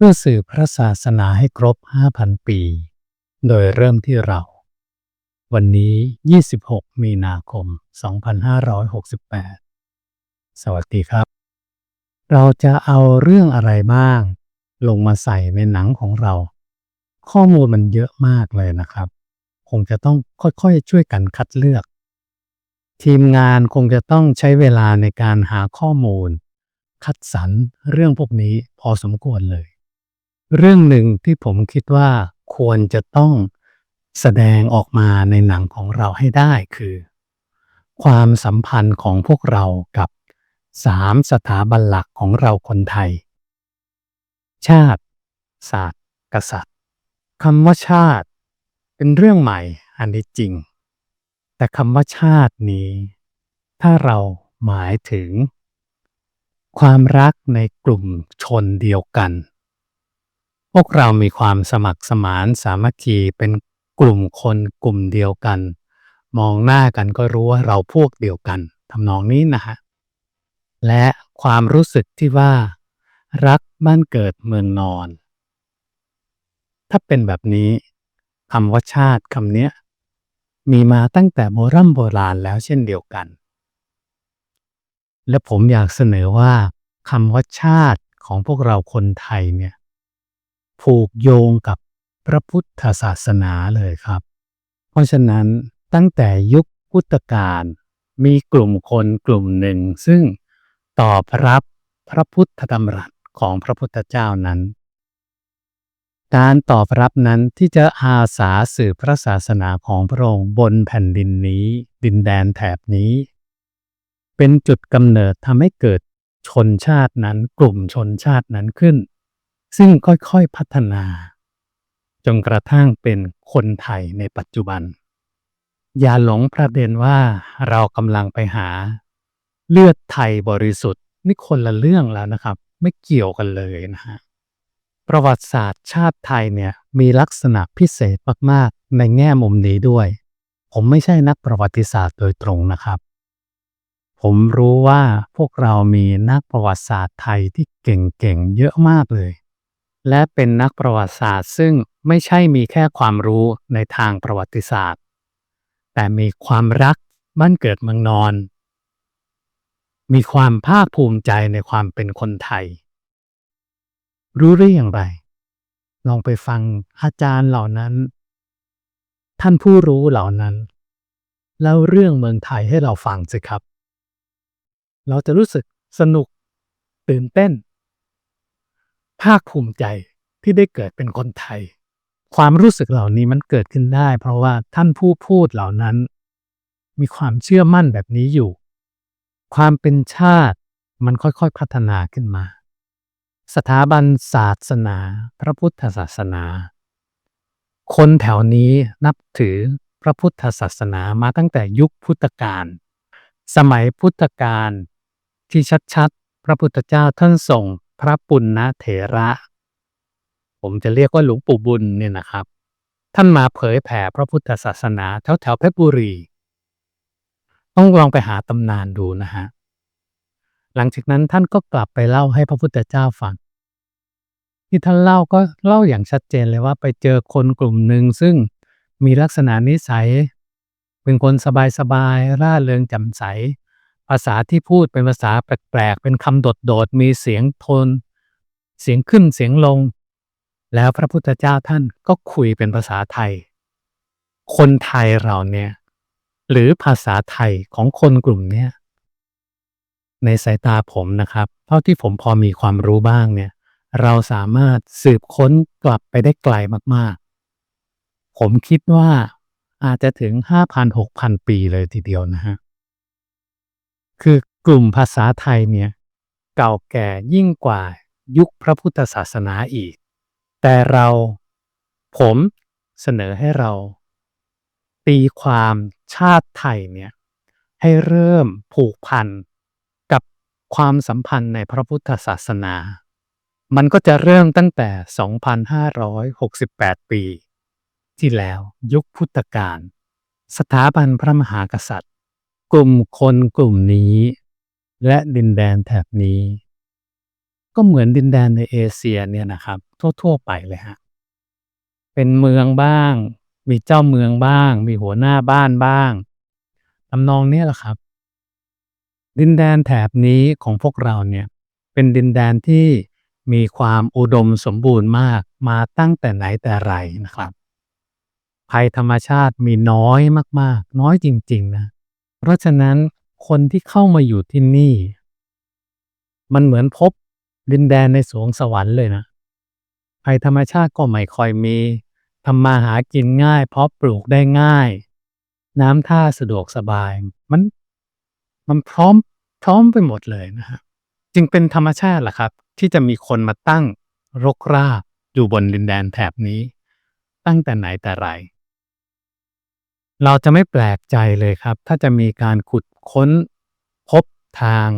เพื่อสื่อพระศาสนาให้ครบ 5,000 ปี โดยเริ่มที่เรา วันนี้ 26 มีนาคม 2568 สวัสดีครับ เราจะเอาเรื่องอะไรบ้าง ลงมาใส่ในหนังของเรา ข้อมูลมันเยอะมากเลยนะครับ คงจะต้องค่อยๆ ช่วยกันคัดเลือก ทีมงานคงจะต้องใช้เวลาในการหาข้อมูล คัดสรรเรื่องพวกนี้พอสมควรเลย เรื่องหนึ่งที่ผมคิดว่าควรจะต้องแสดงออกมาในหนังของเราให้ได้คือ ความสัมพันธ์ของพวกเรากับสามสถาบันหลักของเราคนไทย ชาติ ศาสตร์ กษัตริย์คำว่าชาติ เป็นเรื่องใหม่อันนี้จริง แต่คำว่าชาตินี้ ถ้าเราหมายถึง ความรักในกลุ่มชนเดียวกัน วกเรามีความสมัครสมานสามัคคีเป็นกลุ่มคนกลุ่มเดียวกัน มองหน้ากันก็รู้ว่าเราพวกเดียวกันทำนองนี้นะฮะและความรู้สึกที่ว่า รักบ้านเกิดเมืองนอน ถ้าเป็นแบบนี้คำว่าชาติคำเนี้ยมีมาตั้งแต่โบรโบราณแล้วเช่นเดียวกัน และผมอยากเสนอว่าคำว่าชาติของพวกเราคนไทยเนี่ย ผูกโยงกับพระพุทธศาสนาเลยครับ เพราะฉะนั้นตั้งแต่ยุคพุทธกาลมีกลุ่มคนกลุ่มหนึ่ง ซึ่งตอบรับพระพุทธดำรัสของพระพุทธเจ้านั้น การตอบรับนั้นที่จะอาสาสืบพระศาสนาของพระองค์บนแผ่นดินนี้ ดินแดนแถบนี้ เป็นจุดกำเนิดทำให้เกิดชนชาตินั้น กลุ่มชนชาตินั้นขึ้น ซึ่งค่อยๆพัฒนา จนกระทั่งเป็นคนไทยในปัจจุบัน อย่าหลงประเด็นว่าเรากำลังไปหา เลือดไทยบริสุทธิ์นี่คนละเรื่องแล้วนะครับ ไม่เกี่ยวกันเลยนะฮะประวัติศาสตร์ชาติไทยเนี่ยมีลักษณะพิเศษมากๆ ในแง่มุมนี้ด้วย ผมไม่ใช่นักประวัติศาสตร์โดยตรงนะครับ ผมรู้ว่าพวกเรามีนักประวัติศาสตร์ไทยที่เก่งๆเยอะมากเลย และเป็นนักประวัติศาสตร์ ซึ่งไม่ใช่มีแค่ความรู้ในทางประวัติศาสตร์ แต่มีความรักบ้านเกิดเมืองนอน มีความภาคภูมิใจในความเป็นคนไทย รู้ได้อย่างไร ลองไปฟังอาจารย์เหล่านั้น ท่านผู้รู้เหล่านั้นเล่าเรื่องเมืองไทยให้เราฟังสิครับ เราจะรู้สึกสนุก ตื่นเต้น ภาคภูมิใจที่ได้เกิดเป็นคนไทย ความรู้สึกเหล่านี้มันเกิดขึ้นได้ เพราะว่าท่านผู้พูดเหล่านั้น มีความเชื่อมั่นแบบนี้อยู่ ความเป็นชาติมันค่อยๆพัฒนาขึ้นมา สถาบันศาสนา พระพุทธศาสนา คนแถวนี้นับถือพระพุทธศาสนามาตั้งแต่ยุคพุทธกาลสมัยพุทธกาลที่ชัดๆ พระพุทธเจ้าท่านส่ง พระปุณณเถระ ผมจะเรียกว่าหลวงปู่บุญเนี่ยนะครับ ท่านมาเผยแผ่พระพุทธศาสนาแถวแถวเพชรบุรี ต้องลองไปหาตำนานดูนะฮะ หลังจากนั้นท่านก็กลับไปเล่าให้พระพุทธเจ้าฟัง ที่ท่านเล่าก็เล่าอย่างชัดเจนเลยว่าไปเจอคนกลุ่มหนึ่งซึ่งมีลักษณะนิสัย เป็นคนสบายๆร่าเริงแจ่มใส ภาษาที่พูดเป็นภาษาแปลกๆ เป็นคำโดดๆ มีเสียงโทน เสียงขึ้นเสียงลง แล้วพระพุทธเจ้าท่านก็คุยเป็นภาษาไทย คนไทยเราเนี่ย หรือภาษาไทยของคนกลุ่มเนี้ยในสายตาผมนะครับ เท่าที่ผมพอมีความรู้บ้างเนี่ย เราสามารถสืบค้นกลับไปได้ไกลมากๆ ผมคิดว่าอาจจะถึง 5,000-6,000 ปีเลยทีเดียวนะฮะ คือกลุ่มภาษาไทยเนี่ยเก่าแก่ยิ่งกว่ายุคพระพุทธศาสนาอีก แต่เราผมเสนอให้เรา ตีความชาติไทยเนี่ยให้เริ่มผูกพันกับความสัมพันธ์ในพระพุทธศาสนา มันก็จะเริ่มตั้งแต่ 2,568 ปี ที่แล้วยุคพุทธกาลสถาบันพระมหากษัตริย์ กลุ่มคนกลุ่มนี้ และดินแดนแถบนี้ ก็เหมือนดินแดนในเอเชียเนี่ยนะครับ ทั่ว ๆ ไปเลยฮะเป็นเมืองบ้าง มีเจ้าเมืองบ้าง มีหัวหน้าบ้านบ้างทำนองเนี้ยแหละครับ ดินแดนแถบนี้ของพวกเราเนี่ย เป็นดินแดนที่มีความอุดมสมบูรณ์มากมาตั้งแต่ไหนแต่ไรนะครับ ภัยธรรมชาติมีน้อยมาก ๆ น้อยจริง ๆ นะเราะฉะนั้นคนที่เข้ามาอยู่ที่นี่ มันเหมือนพบดินแดนในสวงสวรรค์เลยนะภัยธรรมชาติก็ไม่ค่อยมีทำมาหากินง่ายเพราะปลูกได้ง่าย น้ำท่าสะดวกสบาย มันมันพร้อมพร้อมไปหมดเลยนะฮะจึงเป็นธรรมชาติแหละครับ ที่จะมีคนมาตั้งรกรากอยู่บนดินแดนแถบนี้ ตั้งแต่ไหนแต่ไร เราจะไม่แปลกใจเลยครับ ถ้าจะมีการขุดค้นพบทาง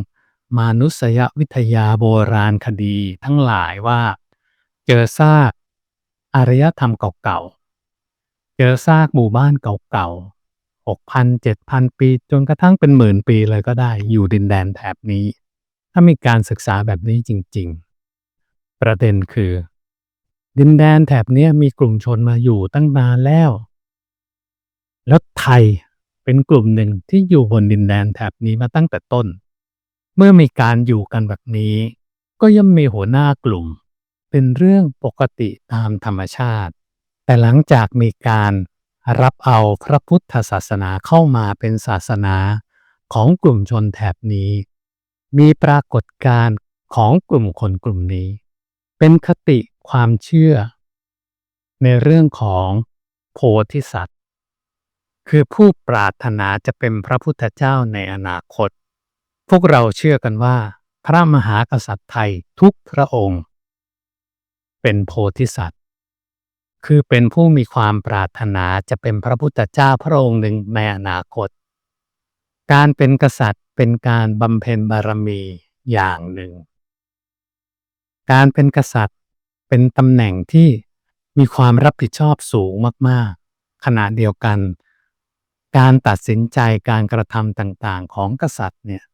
มานุษยวิทยาโบราณคดี ทั้งหลายว่าเจอซากอารยธรรมเก่าๆ เจอซากหมู่บ้านเก่าๆหกพันเจ็ดพันปีจนกระทั่งเป็นหมื่นปีเลยก็ได้อยู่ดินแดนแถบนี้ ถ้ามีการศึกษาแบบนี้จริง ๆ ประเด็นคือ ดินแดนแถบนี้มีกลุ่มชนมาอยู่ตั้งนานแล้ว แล้วไทยเป็นกลุ่มหนึ่งที่อยู่บนดินแดนแถบนี้มาตั้งแต่ต้น เมื่อมีการอยู่กันแบบนี้ ก็ย่อมมีหัวหน้ากลุ่ม เป็นเรื่องปกติตามธรรมชาติ แต่หลังจากมีการรับเอาพระพุทธศาสนาเข้ามาเป็นศาสนาของกลุ่มชนแถบนี้ มีปรากฏการณ์ของกลุ่มคนกลุ่มนี้ เป็นคติความเชื่อ ในเรื่องของโพธิสัตว์ คือผู้ปรารถนาจะเป็นพระพุทธเจ้าในอนาคต พวกเราเชื่อกันว่า พระมหากษัตริย์ไทยทุกพระองค์ เป็นโพธิสัตว์ คือเป็นผู้มีความปรารถนาจะเป็นพระพุทธเจ้าพระองค์หนึ่งในอนาคต การเป็นกษัตริย์เป็นการบำเพ็ญบารมีอย่างหนึ่ง การเป็นกษัตริย์เป็นตำแหน่งที่มีความรับผิดชอบสูงมาก ๆ ขณะเดียวกัน การตัดสินใจการกระทำต่างๆ ของกษัตริย์เนี่ย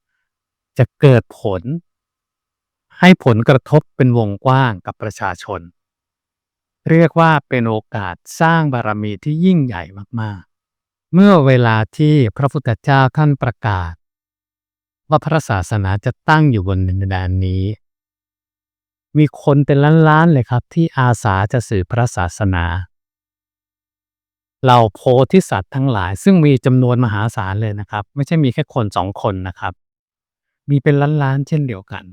จะเกิดผล ให้ผลกระทบเป็นวงกว้างกับประชาชน เรียกว่าเป็นโอกาสสร้างบารมีที่ยิ่งใหญ่มากๆ เมื่อเวลาที่พระพุทธเจ้าท่านประกาศ ว่าพระศาสนาจะตั้งอยู่บนดินแดนนี้ มีคนเป็นล้านๆเลยครับที่อาสาจะสื่อพระศาสนา เหล่าโพธิสัตว์ทั้งหลาย ซึ่งมีจำนวนมหาศาลเลยนะครับ ไม่ใช่มีแค่คนสองคนนะครับ มีเป็นล้านๆเช่นเดียวกัน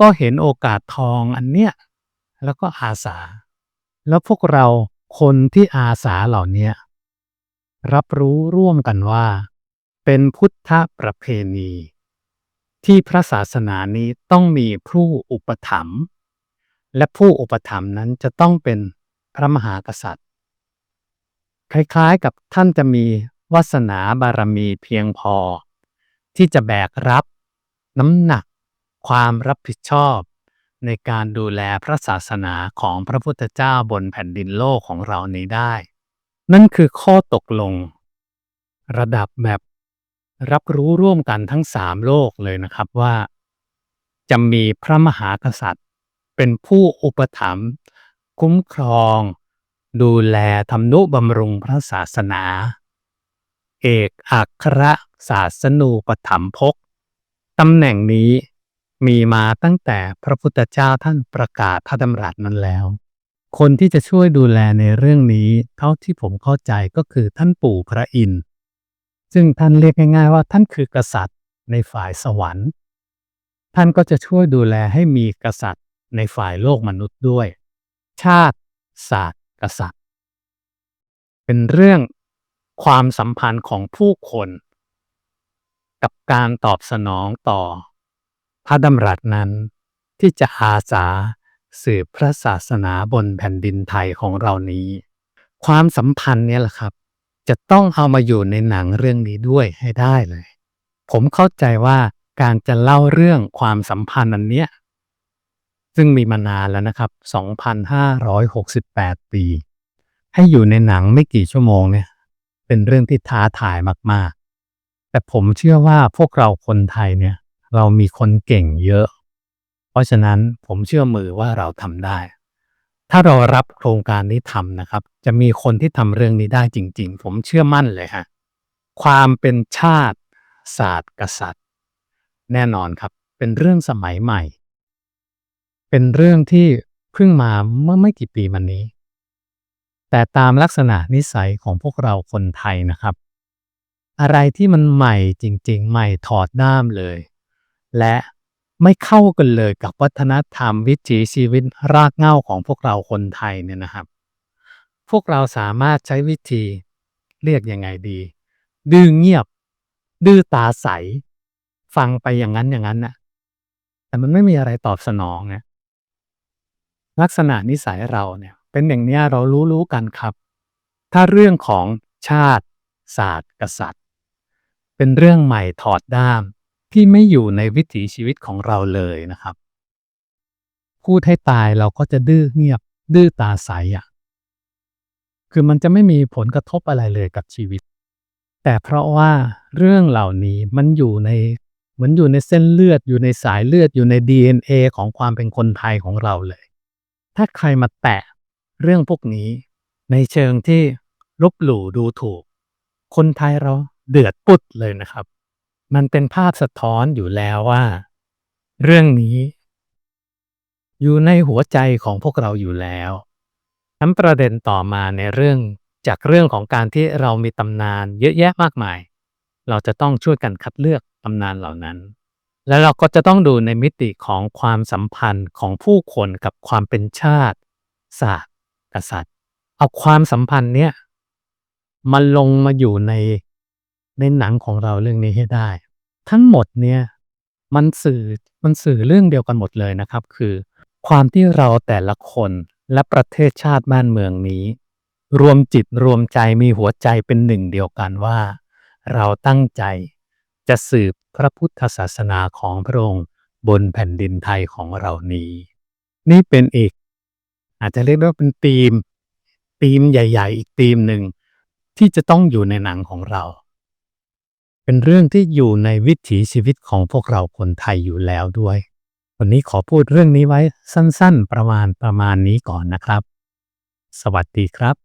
ก็เห็นโอกาสทองอันเนี้ยแล้วก็อาสา แล้วพวกเราคนที่อาสาเหล่านี้รับรู้ร่วมกันว่า เป็นพุทธประเพณี ที่พระศาสนานี้ต้องมีผู้อุปถัมภ์และผู้อุปถัมภ์นั้นจะต้องเป็นพระมหากษัตริย์ คล้ายๆ กับท่านจะมีวาสนาบารมีเพียงพอ ที่จะแบกรับ น้ำหนัก ความรับผิดชอบ ในการดูแลพระศาสนาของพระพุทธเจ้าบนแผ่นดินโลกของเรานี้ได้ นั่นคือข้อตกลง ระดับแบบรับรู้ร่วมกันทั้งสามโลกเลยนะครับว่า จะมีพระมหากษัตริย์ เป็นผู้อุปถัมภ์คุ้มครอง ดูแลทำนุบำรุงพระศาสนา เอกอัครศาสนูปถัมภกตำแหน่งนี้มีมาตั้งแต่พระพุทธเจ้าท่านประกาศพระดำรัสนั้นแล้ว คนที่จะช่วยดูแลในเรื่องนี้เท่าที่ผมเข้าใจก็คือท่านปู่พระอินทร์ซึ่งท่านเรียกง่ายๆว่าท่านคือกษัตริย์ในฝ่ายสวรรค์ ท่านก็จะช่วยดูแลให้มีกษัตริย์ในฝ่ายโลกมนุษย์ด้วย ชาติ ศาสตร์ กษัตริย์ เป็นเรื่องความสัมพันธ์ของผู้คน กับการตอบสนองต่อ พระดำรัสนั้นที่จะอาสาสืบพระศาสนาบนแผ่นดินไทยของเรานี้ ความสัมพันธ์เนี่ยแหละครับ จะต้องเอามาอยู่ในหนังเรื่องนี้ด้วยให้ได้เลย ผมเข้าใจว่าการจะเล่าเรื่องความสัมพันธ์อันเนี้ย ซึ่งมีมานานแล้วนะครับ 2,568 ปี ให้อยู่ในหนังไม่กี่ชั่วโมงเนี่ย เป็นเรื่องที่ท้าทายมาก ๆ แต่ผมเชื่อว่าพวกเราคนไทยเนี่ย เรามีคนเก่งเยอะ เพราะฉะนั้นผมเชื่อมือว่าเราทำได้ ถ้าเรารับโครงการนี้ทำนะครับ จะมีคนที่ทำเรื่องนี้ได้จริง ๆ ผมเชื่อมั่นเลยฮะ ความเป็นชาติศาสตร์กษัตริย์ แน่นอนครับ เป็นเรื่องสมัยใหม่ เป็นเรื่องที่เพิ่งมาเมื่อไม่กี่ปีมานี้ แต่ตามลักษณะนิสัยของพวกเราคนไทยนะครับ อะไรที่มันใหม่จริง ๆ ใหม่ถอดด้ามเลย และไม่เข้ากันเลยกับวัฒนธรรมวิถีชีวิตรากเหง้าของพวกเราคนไทยเนี่ยนะครับ พวกเราสามารถใช้วิธีเรียกยังไงดี ดื้อเงียบ ดื้อตาใส ฟังไปอย่างนั้นอย่างนั้นน่ะแต่มันไม่มีอะไรตอบสนองไง ลักษณะนิสัยเราเนี่ยเป็นอย่างนี้เรารู้รู้กันครับ ถ้าเรื่องของชาติ ศาสตร์ กษัตริย์ เป็นเรื่องใหม่ถอดด้ามที่ไม่อยู่ในวิถีชีวิตของเราเลยนะครับ พูดให้ตายเราก็จะดื้อเงียบ ดื้อตาใสอะคือมันจะไม่มีผลกระทบอะไรเลยกับชีวิต แต่เพราะว่าเรื่องเหล่านี้มันอยู่ในเหมือนอยู่ในเส้นเลือดอยู่ในสายเลือดอยู่ใน DNA ของความเป็นคนไทยของเราเลย ถ้าใครมาแตะเรื่องพวกนี้ ในเชิงที่ลบหลู่ดูถูก คนไทยเราเดือดปุดเลยนะครับ มันเป็นภาพสะท้อนอยู่แล้วว่า เรื่องนี้ อยู่ในหัวใจของพวกเราอยู่แล้วทั้นประเด็นต่อมาในเรื่องจากเรื่องของการที่เรามีตำนานเยอะแยะมากมาย เราจะต้องช่วยกันคัดเลือกตำนานเหล่านั้น แล้วเราก็จะต้องดูในมิติของความสัมพันธ์ของผู้คนกับความเป็นชาติ ศาสตร์กษัตริย์ เอาความสัมพันธ์เนี้ยมันลงมาอยู่ในในหนังของเราเรื่องนี้ให้ได้ ทั้งหมดเนี่ยมันสื่อมันสื่อเรื่องเดียวกันหมดเลยนะครับ คือ ความที่เราแต่ละคนและประเทศชาติบ้านเมืองนี้ รวมจิตรวมใจมีหัวใจเป็นหนึ่งเดียวกันว่า เราตั้งใจ จะสืบพระพุทธศาสนาของพระองค์บนแผ่นดินไทยของเรานี้ นี่เป็นอีก อาจจะเรียกว่าเป็นธีมธีมใหญ่ ๆ อีกธีมหนึ่งที่จะต้องอยู่ในหนังของเรา เป็นเรื่องที่อยู่ในวิถีชีวิตของพวกเราคนไทยอยู่แล้วด้วย วันนี้ขอพูดเรื่องนี้ไว้สั้น ๆ ประมาณประมาณนี้ก่อนนะครับ สวัสดีครับ